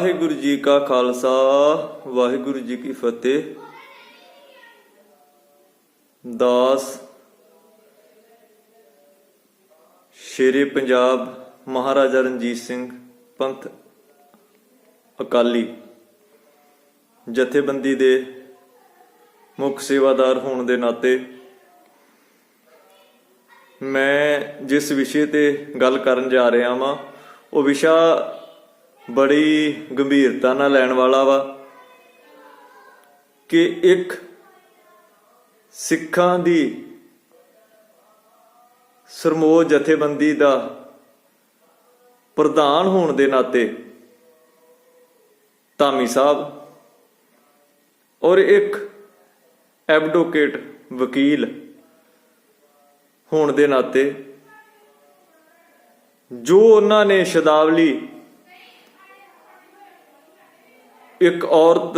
ਵਾਹਿਗੁਰੂ ਜੀ ਕਾ ਖਾਲਸਾ, ਵਾਹਿਗੁਰੂ ਜੀ ਕੀ ਫਤਿਹ। ਦਾਸ ਸ਼ੇਰੇ ਪੰਜਾਬ ਮਹਾਰਾਜਾ ਰਣਜੀਤ ਸਿੰਘ, ਪੰਥ ਅਕਾਲੀ, ਜਥੇਬੰਦੀ ਦੇ ਮੁੱਖ ਸੇਵਾਦਾਰ ਹੋਣ ਦੇ ਨਾਤੇ ਮੈਂ ਜਿਸ ਵਿਸ਼ੇ ਤੇ ਗੱਲ ਕਰਨ ਜਾ ਰਿਹਾ ਹਾਂ ਉਹ ਵਿਸ਼ਾ ਬੜੀ ਗੰਭੀਰਤਾ ਨਾਲ ਲੈਣ ਵਾਲਾ ਵਾ ਕਿ ਇੱਕ ਸਿੱਖਾਂ ਦੀ ਸਰਮੋਹ ਜਥੇਬੰਦੀ ਦਾ ਪ੍ਰਧਾਨ ਹੋਣ ਦੇ ਨਾਤੇ ਧਾਮੀ ਸਾਹਿਬ ਔਰ ਇੱਕ ਐਡਵੋਕੇਟ ਵਕੀਲ ਹੋਣ ਦੇ ਨਾਤੇ ਜੋ ਉਹਨਾਂ ਨੇ ਸ਼ਬਦਾਵਲੀ ਇੱਕ ਔਰਤ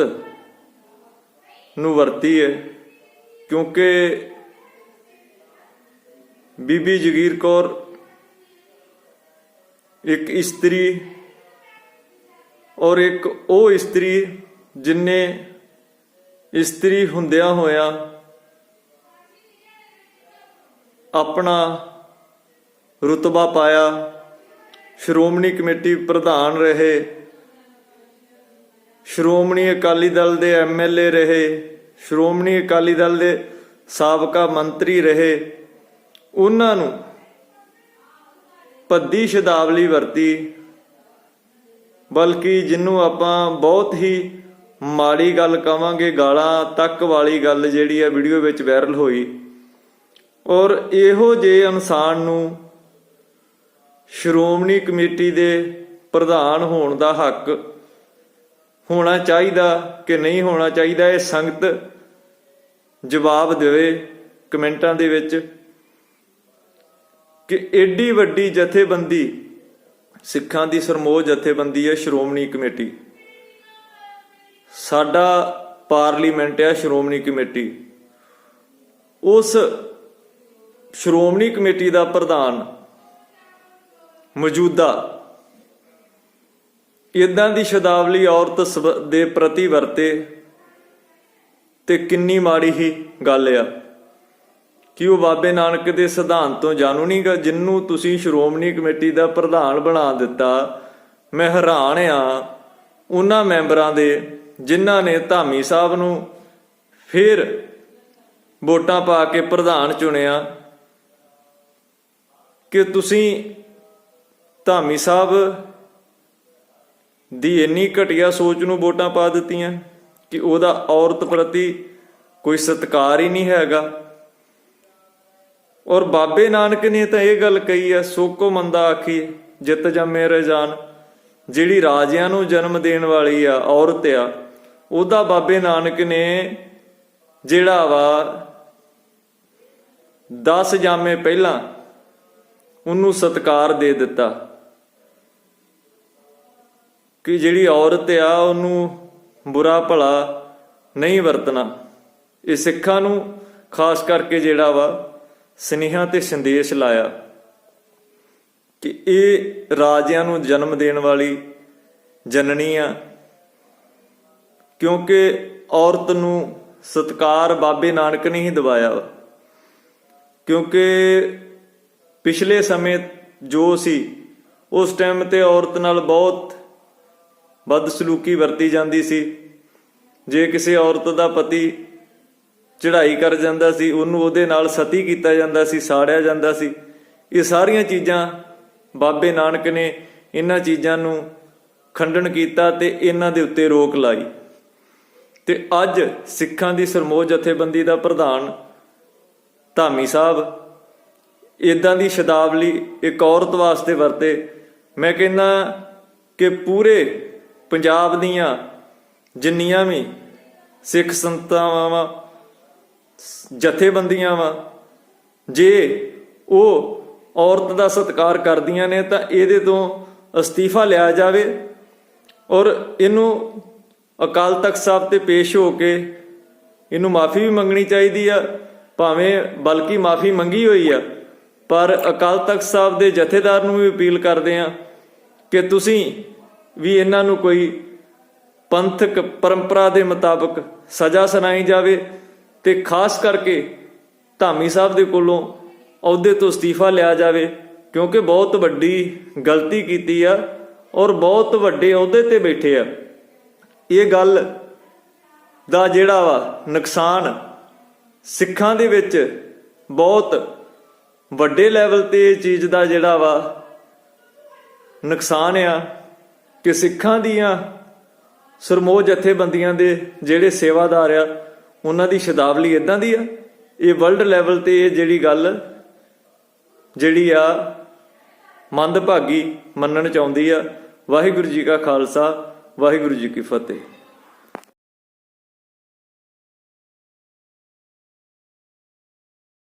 ਨੂੰ ਵਰਤੀ ਹੈ, ਕਿਉਂਕਿ ਬੀਬੀ ਜਗੀਰ ਕੌਰ ਇੱਕ ਇਸਤਰੀ ਔਰ ਇੱਕ ਉਹ ਇਸਤਰੀ ਜਿਨੇ ਇਸਤਰੀ ਹੁੰਦਿਆਂ ਹੋਇਆਂ ਆਪਣਾ ਰੁਤਬਾ ਪਾਇਆ, ਸ਼੍ਰੋਮਣੀ ਕਮੇਟੀ ਪ੍ਰਧਾਨ ਰਹੇ ਸ਼੍ਰੋਮਣੀ ਅਕਾਲੀ ਦਲ ਦੇ ਐਮਐਲਏ ਰਹੇ, ਸ਼੍ਰੋਮਣੀ ਅਕਾਲੀ ਦਲ ਦੇ ਸਾਬਕਾ ਮੰਤਰੀ ਰਹੇ, ਉਹਨਾਂ ਨੂੰ ਪੱਦੀ ਸ਼ਦਾਵਲੀ ਵਰਤੀ, ਬਲਕਿ ਜਿਹਨੂੰ ਆਪਾਂ ਬਹੁਤ ਹੀ ਮਾੜੀ ਗੱਲ ਕਵਾਂਗੇ, ਗਾਲਾਂ ਤੱਕ ਵਾਲੀ ਗੱਲ ਜਿਹੜੀ ਹੈ ਵੀਡੀਓ ਵਿੱਚ ਵਾਇਰਲ ਹੋਈ। ਔਰ ਇਹੋ ਜੇ ਇਨਸਾਨ ਨੂੰ ਸ਼੍ਰੋਮਣੀ ਕਮੇਟੀ ਦੇ ਪ੍ਰਧਾਨ ਹੋਣ ਦਾ ਹੱਕ ਹੋਣਾ ਚਾਹੀਦਾ ਕਿ ਨਹੀਂ ਹੋਣਾ ਚਾਹੀਦਾ, ਇਹ ਸੰਗਤ ਜਵਾਬ ਦੇਵੇ ਕਮੈਂਟਾਂ ਦੇ ਵਿੱਚ ਕਿ ਐਡੀ ਵੱਡੀ ਜਥੇਬੰਦੀ, ਸਿੱਖਾਂ ਦੀ ਸਰਮੋਹ ਜਥੇਬੰਦੀ ਹੈ, ਸ਼੍ਰੋਮਣੀ ਕਮੇਟੀ। ਸਾਡਾ ਪਾਰਲੀਮੈਂਟ ਹੈ, ਸ਼੍ਰੋਮਣੀ ਕਮੇਟੀ। ਉਸ ਸ਼੍ਰੋਮਣੀ ਕਮੇਟੀ ਦਾ ਪ੍ਰਧਾਨ ਮੌਜੂਦਾ ਇਦਾਂ ਦੀ ਸ਼ਬਦਾਵਲੀ ਔਰਤ ਸਬ- ਦੇ ਪ੍ਰਤੀ ਵਰਤੇ ਤੇ ਕਿੰਨੀ ਮਾੜੀ ਹੀ ਗੱਲ ਆ। ਕਿ ਉਹ ਬਾਬੇ ਨਾਨਕ ਦੇ ਸਿਧਾਂਤ ਤੋਂ ਜਾਣੂ ਨਹੀਂ ਗਾ? ਜਿੰਨੂੰ ਤੁਸੀਂ ਸ਼੍ਰੋਮਣੀ ਕਮੇਟੀ ਦਾ ਪ੍ਰਧਾਨ ਬਣਾ ਦਿੱਤਾ, ਮੈਂ ਹੈਰਾਨ ਆ। ਉਹਨਾਂ ਮੈਂਬਰਾਂ ਦੇ, ਜਿਨ੍ਹਾਂ ਨੇ ਧਾਮੀ ਸਾਹਿਬ ਨੂੰ ਫਿਰ ਵੋਟਾਂ ਪਾ ਕੇ ਪ੍ਰਧਾਨ ਚੁਣਿਆ ਕਿ ਤੁਸੀਂ ਧਾਮੀ ਸਾਹਿਬ ਦੀ ਇੰਨੀ ਘਟੀਆ ਸੋਚ ਨੂੰ ਵੋਟਾਂ ਪਾ ਦਿੱਤੀਆਂ ਕਿ ਉਹਦਾ ਔਰਤ ਪ੍ਰਤੀ ਕੋਈ ਸਤਿਕਾਰ ਹੀ ਨਹੀਂ ਹੈਗਾ। ਔਰ ਬਾਬੇ ਨਾਨਕ ਨੇ ਤਾਂ ਇਹ ਗੱਲ ਕਹੀ ਹੈ, ਸੋਕੋ ਮੰਦਾ ਆਖੀ ਜਿੱਤ ਜੰਮੇ ਰਜਾਨ ਜਿਹੜੀ ਰਾਜਿਆਂ ਨੂੰ ਜਨਮ ਦੇਣ ਵਾਲੀ ਆ, ਔਰਤ ਆ, ਉਹਦਾ ਬਾਬੇ ਨਾਨਕ ਨੇ ਜਿਹੜਾ ਵਾ 10 ਜਾਮੇ ਪਹਿਲਾਂ ਉਹਨੂੰ ਸਤਕਾਰ ਦੇ ਦਿੱਤਾ। ਕਿ ਜਿਹੜੀ ਔਰਤ ਆ, ਉਹਨੂੰ ਬੁਰਾ ਭਲਾ ਨਹੀਂ ਵਰਤਣਾ। ਇਹ ਸਿੱਖਾਂ ਨੂੰ ਖਾਸ ਕਰਕੇ ਜਿਹੜਾ ਵਾ, ਸਨੇਹਾ ਤੇ ਸੰਦੇਸ਼ ਲਾਇਆ ਕਿ ਇਹ ਰਾਜਿਆਂ ਨੂੰ ਜਨਮ ਦੇਣ ਵਾਲੀ ਜਨਨੀ ਆ, ਕਿਉਂਕਿ ਔਰਤ ਨੂੰ ਸਤਕਾਰ ਬਾਬੇ ਨਾਨਕ ਨੇ ਹੀ ਦਿਵਾਇਆ ਵਾ। ਕਿਉਂਕਿ ਪਿਛਲੇ ਸਮੇਂ ਜੋ ਸੀ, ਉਸ ਟਾਈਮ ਤੇ ਔਰਤ ਨਾਲ ਬਹੁਤ ਬਦਸਲੂਕੀ ਵਰਤੀ ਜਾਂਦੀ ਸੀ। ਜੇ ਕਿਸੇ ਔਰਤ ਦਾ ਪਤੀ ਚੜ੍ਹਾਈ ਕਰ ਜਾਂਦਾ ਸੀ, ਉਹਨੂੰ ਉਹਦੇ ਨਾਲ ਸਤੀ ਕੀਤਾ ਜਾਂਦਾ ਸੀ, ਸਾੜਿਆ ਜਾਂਦਾ ਸੀ। ਇਹ ਸਾਰੀਆਂ ਚੀਜ਼ਾਂ ਬਾਬੇ ਨਾਨਕ ਨੇ ਇਹਨਾਂ ਚੀਜ਼ਾਂ ਨੂੰ ਖੰਡਨ ਕੀਤਾ ਤੇ ਇਹਨਾਂ ਦੇ ਉੱਤੇ ਰੋਕ ਲਾਈ। ਤੇ ਅੱਜ ਸਿੱਖਾਂ ਦੀ ਸਰਮੋਹ ਜਥੇਬੰਦੀ ਦਾ ਪ੍ਰਧਾਨ ਧਾਮੀ ਸਾਹਿਬ ਇਦਾਂ ਦੀ ਸ਼ਬਦਾਵਲੀ ਇੱਕ ਔਰਤ ਵਾਸਤੇ ਵਰਤੇ। ਮੈਂ ਕਹਿੰਦਾ ਕਿ ਪੂਰੇ ਪੰਜਾਬ ਦੀਆਂ ਜਿੰਨੀਆਂ ਵੀ ਸਿੱਖ ਸੰਤਾਵਾਂ ਵਾ, ਜਥੇਬੰਦੀਆਂ ਵਾ, ਜੇ ਉਹ ਔਰਤ ਦਾ ਸਤਿਕਾਰ ਕਰਦੀਆਂ ਨੇ ਤਾਂ ਇਹਦੇ ਤੋਂ ਅਸਤੀਫਾ ਲਿਆ ਜਾਵੇ ਔਰ ਇਹਨੂੰ ਅਕਾਲ ਤਖਤ ਸਾਹਿਬ ਤੇ ਪੇਸ਼ ਹੋ ਕੇ ਇਹਨੂੰ ਮਾਫੀ ਵੀ ਮੰਗਣੀ ਚਾਹੀਦੀ ਆ, ਭਾਵੇਂ ਬਲਕਿ ਮਾਫੀ ਮੰਗੀ ਹੋਈ ਆ, ਪਰ ਅਕਾਲ ਤਖਤ ਸਾਹਿਬ ਦੇ ਜਥੇਦਾਰ ਨੂੰ ਵੀ ਅਪੀਲ ਕਰਦੇ ਆ ਕਿ ਤੁਸੀਂ ਵੀ ਇਹਨਾਂ ਨੂੰ ਕੋਈ ਪੰਥਕ ਪਰੰਪਰਾ ਦੇ ਮੁਤਾਬਕ ਸਜ਼ਾ ਸੁਣਾਈ ਜਾਵੇ ਤੇ ਖਾਸ ਕਰਕੇ ਧਾਮੀ ਸਾਹਿਬ ਦੇ ਕੋਲੋਂ ਅਹੁਦੇ ਤੋਂ ਅਸਤੀਫਾ ਲਿਆ ਜਾਵੇ, ਕਿਉਂਕਿ ਬਹੁਤ ਵੱਡੀ ਗਲਤੀ ਕੀਤੀ ਆ ਔਰ ਬਹੁਤ ਵੱਡੇ ਅਹੁਦੇ ਤੇ ਬੈਠੇ ਆ। ਇਹ ਗੱਲ ਦਾ ਜਿਹੜਾ ਵਾ ਨੁਕਸਾਨ ਸਿੱਖਾਂ ਦੇ ਵਿੱਚ ਬਹੁਤ ਵੱਡੇ ਲੈਵਲ ਤੇ ਇਹ ਚੀਜ਼ ਦਾ ਜਿਹੜਾ ਵਾ ਨੁਕਸਾਨ ਆ। ਕਿ ਸਿੱਖਾਂ ਦੀਆਂ ਸਰਮੋਹ ਜਥੇਬੰਦੀਆਂ ਦੇ ਜਿਹੜੇ ਸੇਵਾਦਾਰ ਆ, ਉਹਨਾਂ ਦੀ ਸ਼ਬਦਾਵਲੀ ਇਦਾਂ ਦੀ ਆ। ਇਹ ਵਰਲਡ ਲੈਵਲ ਤੇ ਇਹ ਜਿਹੜੀ ਗੱਲ, ਜਿਹੜੀ ਆ ਮੰਦਭਾਗੀ ਮੰਨਣ ਚ ਆਉਂਦੀ ਆ, ਵਾਹਿਗੁਰੂ ਜੀ ਕਾ ਖਾਲਸਾ, ਵਾਹਿਗੁਰੂ ਜੀ ਕੀ ਫਤਿਹ।